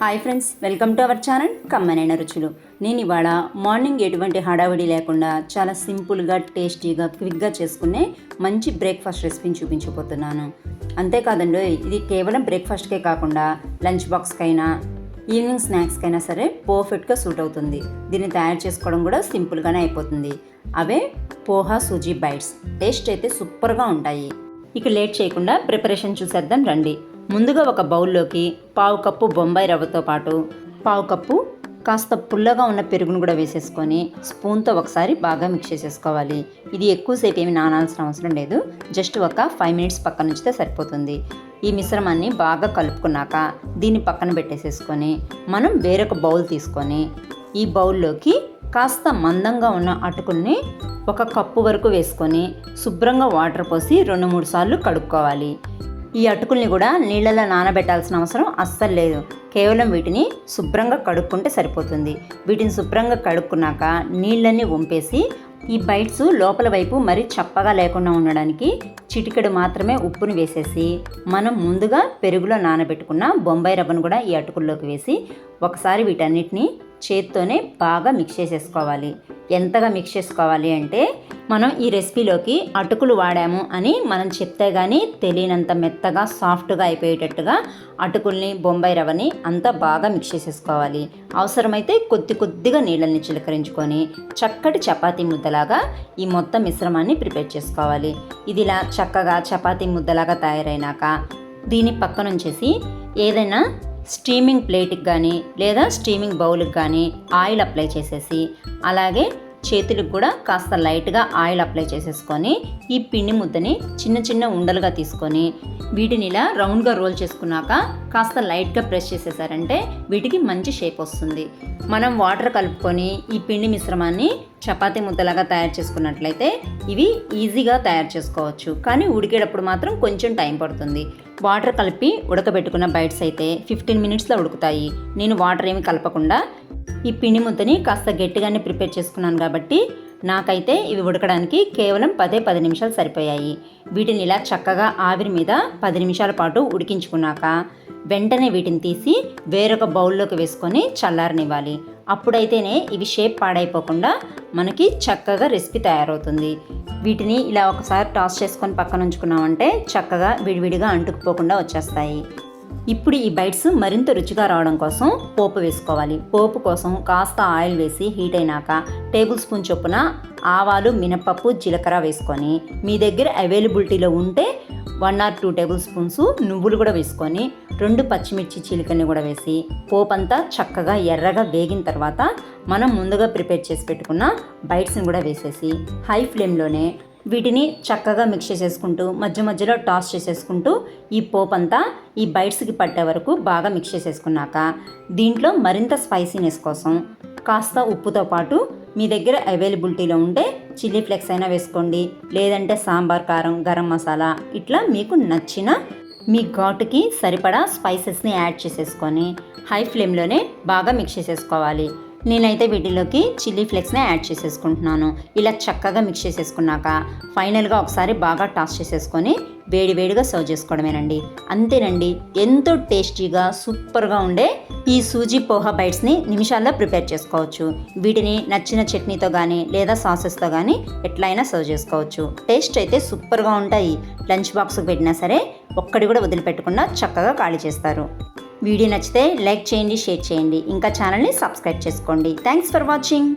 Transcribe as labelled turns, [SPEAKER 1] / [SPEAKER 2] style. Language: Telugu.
[SPEAKER 1] Hi friends welcome to our channel కమ్మనైన రుచులు నేను ఇవాళ మార్నింగ్ ఎటువంటి హడావిడి లేకుండా చాలా సింపుల్గా టేస్టీగా క్విక్గా చేసుకునే మంచి బ్రేక్ఫాస్ట్ రెసిపీని చూపించబోతున్నాను. అంతేకాదండి ఇది కేవలం బ్రేక్ఫాస్ట్కే కాకుండా లంచ్ బాక్స్కైనా ఈవినింగ్ స్నాక్స్కైనా సరే పర్ఫెక్ట్గా సూట్ అవుతుంది. దీన్ని తయారు చేసుకోవడం కూడా సింపుల్గానే అయిపోతుంది. అవే పోహా సూజీ బైట్స్. టేస్ట్ అయితే సూపర్గా ఉంటాయి. ఇక లేట్ చేయకుండా ప్రిపరేషన్ చూసేద్దాం రండి. ముందుగా ఒక బౌల్లోకి పావు కప్పు బొంబాయి రవ్వతో పాటు పావు కప్పు కాస్త పుల్లగా ఉన్న పెరుగును కూడా వేసేసుకొని స్పూన్తో ఒకసారి బాగా మిక్స్ చేసేసుకోవాలి. ఇది ఎక్కువసేపు ఏమి నానాల్సిన అవసరం లేదు. జస్ట్ ఒక ఫైవ్ మినిట్స్ పక్కన ఉంచితే సరిపోతుంది. ఈ మిశ్రమాన్ని బాగా కలుపుకున్నాక దీన్ని పక్కన పెట్టేసేసుకొని మనం వేరొక బౌల్ తీసుకొని ఈ బౌల్లోకి కాస్త మందంగా ఉన్న అటుకుల్ని ఒక కప్పు వరకు వేసుకొని శుభ్రంగా వాటర్ పోసి రెండు మూడు సార్లు కడుక్కోవాలి. ఈ అటుకుల్ని కూడా నీళ్ళలో నానబెట్టాల్సిన అవసరం అస్సలు లేదు. కేవలం వీటిని శుభ్రంగా కడుక్కుంటే సరిపోతుంది. వీటిని శుభ్రంగా కడుక్కున్నాక నీళ్ళన్నీ వంపేసి ఈ బైట్స్ లోపల వైపు మరి చప్పగా లేకుండా ఉండడానికి చిటికెడు మాత్రమే ఉప్పుని వేసేసి మనం ముందుగా పెరుగులో నానబెట్టుకున్న బొంబాయి రవ్వను కూడా ఈ అటుకుల్లోకి వేసి ఒకసారి వీటన్నిటిని చేత్తోనే బాగా మిక్స్ చేసేసుకోవాలి. ఎంతగా మిక్స్ చేసుకోవాలి అంటే మనం ఈ రెసిపీలోకి అటుకులు వాడాము అని మనం చెప్తే కానీ తెలియనంత మెత్తగా సాఫ్ట్గా అయిపోయేటట్టుగా అటుకుల్ని బొంబాయి రవ్వని అంతా బాగా మిక్స్ చేసేసుకోవాలి. అవసరమైతే కొద్ది కొద్దిగా నీళ్ళని చిలకరించుకొని చక్కటి చపాతీ ముద్దలాగా ఈ మొత్తం మిశ్రమాన్ని ప్రిపేర్ చేసుకోవాలి. ఇదిలా చక్కగా చపాతీ ముద్దలాగా తయారైనాక దీన్ని పక్కనుంచేసి ఏదైనా స్టీమింగ్ ప్లేట్కి కానీ లేదా స్టీమింగ్ బౌల్కి కానీ ఆయిల్ అప్లై చేసేసి అలాగే చేతులకు కూడా కాస్త లైట్గా ఆయిల్ అప్లై చేసేసుకొని ఈ పిండి ముద్దని చిన్న చిన్న ఉండలుగా తీసుకొని వీటిని ఇలా రౌండ్గా రోల్ చేసుకున్నాక కాస్త లైట్గా ప్రెస్ చేసేసారంటే వీటికి మంచి షేప్ వస్తుంది. మనం వాటర్ కలుపుకొని ఈ పిండి మిశ్రమాన్ని చపాతీ ముద్దలాగా తయారు చేసుకున్నట్లయితే ఇవి ఈజీగా తయారు చేసుకోవచ్చు. కానీ ఉడికేటప్పుడు మాత్రం కొంచెం టైం పడుతుంది. వాటర్ కలిపి ఉడకబెట్టుకున్న బైట్స్ అయితే ఫిఫ్టీన్ మినిట్స్లో ఉడుకుతాయి. నేను వాటర్ ఏమి కలపకుండా ఈ పిండి ముద్దని కాస్త గట్టిగానే ప్రిపేర్ చేసుకున్నాను కాబట్టి నాకైతే ఇవి ఉడకడానికి కేవలం పదే పది నిమిషాలు సరిపోయాయి. వీటిని ఇలా చక్కగా ఆవిరి మీద పది నిమిషాల పాటు ఉడికించుకున్నాక వెంటనే వీటిని తీసి వేరొక బౌల్లోకి వేసుకొని చల్లారనివ్వాలి. అప్పుడైతేనే ఇవి షేప్ పాడైపోకుండా మనకి చక్కగా రెసిపీ తయారవుతుంది. వీటిని ఇలా ఒకసారి టాస్ చేసుకొని పక్కన ఉంచుకున్నామంటే చక్కగా విడివిడిగా అంటుకుపోకుండా వచ్చేస్తాయి. ఇప్పుడు ఈ బైట్స్ మరింత రుచిగా రావడం కోసం పోపు వేసుకోవాలి. పోపు కోసం కాస్త ఆయిల్ వేసి హీట్ అయినాక టేబుల్ స్పూన్ చొప్పున ఆవాలు మినపప్పు జీలకర్ర వేసుకొని మీ దగ్గర అవైలబిలిటీలో ఉంటే one or two tablespoons నువ్వులు కూడా వేసుకొని రెండు పచ్చిమిర్చి చిలికని కూడా వేసి పోపంతా చక్కగా ఎర్రగా వేగిన తర్వాత మనం ముందుగా ప్రిపేర్ చేసి పెట్టుకున్న బైట్స్ని కూడా వేసేసి హై ఫ్లేమ్లోనే వీటిని చక్కగా మిక్స్ చేసేసుకుంటూ మధ్య మధ్యలో టాస్ చేసేసుకుంటూ ఈ పోప్ అంతా ఈ బైట్స్కి పట్టే వరకు బాగా మిక్స్ చేసేసుకున్నాక దీంట్లో మరింత స్పైసీనెస్ కోసం కాస్త ఉప్పుతో పాటు మీ దగ్గర అవైలబిలిటీలో ఉంటే చిల్లీ ఫ్లెక్స్ అయినా వేసుకోండి. లేదంటే సాంబార్ కారం గరం మసాలా ఇట్లా మీకు నచ్చిన మీ ఘాటుకి సరిపడా స్పైసెస్ని యాడ్ చేసేసుకొని హై ఫ్లేమ్లోనే బాగా మిక్స్ చేసేసుకోవాలి. నేనైతే వీటిలోకి చిల్లీ ఫ్లేక్స్ని యాడ్ చేసేసుకుంటున్నాను. ఇలా చక్కగా మిక్స్ చేసేసుకున్నాక ఫైనల్గా ఒకసారి బాగా టాస్ చేసేసుకొని వేడి వేడిగా సర్వ్ చేసుకోవడమేనండి. అంతేనండి ఎంతో టేస్టీగా సూపర్గా ఉండే ఈ సూజీ పోహా బైట్స్ని నిమిషాల్లో ప్రిపేర్ చేసుకోవచ్చు. వీటిని నచ్చిన చట్నీతో కానీ లేదా సాసెస్తో కానీ ఎట్లయినా సర్వ్ చేసుకోవచ్చు. టేస్ట్ అయితే సూపర్గా ఉంటాయి. లంచ్ బాక్స్కి పెట్టినా సరే ఒక్కడి కూడా వదిలిపెట్టకుండా చక్కగా ఖాళీ చేస్తారు. వీడియో నచ్చితే లైక్ చేయండి షేర్ చేయండి. ఇంకా ఛానల్ని సబ్స్క్రైబ్ చేసుకోండి. Thanks for watching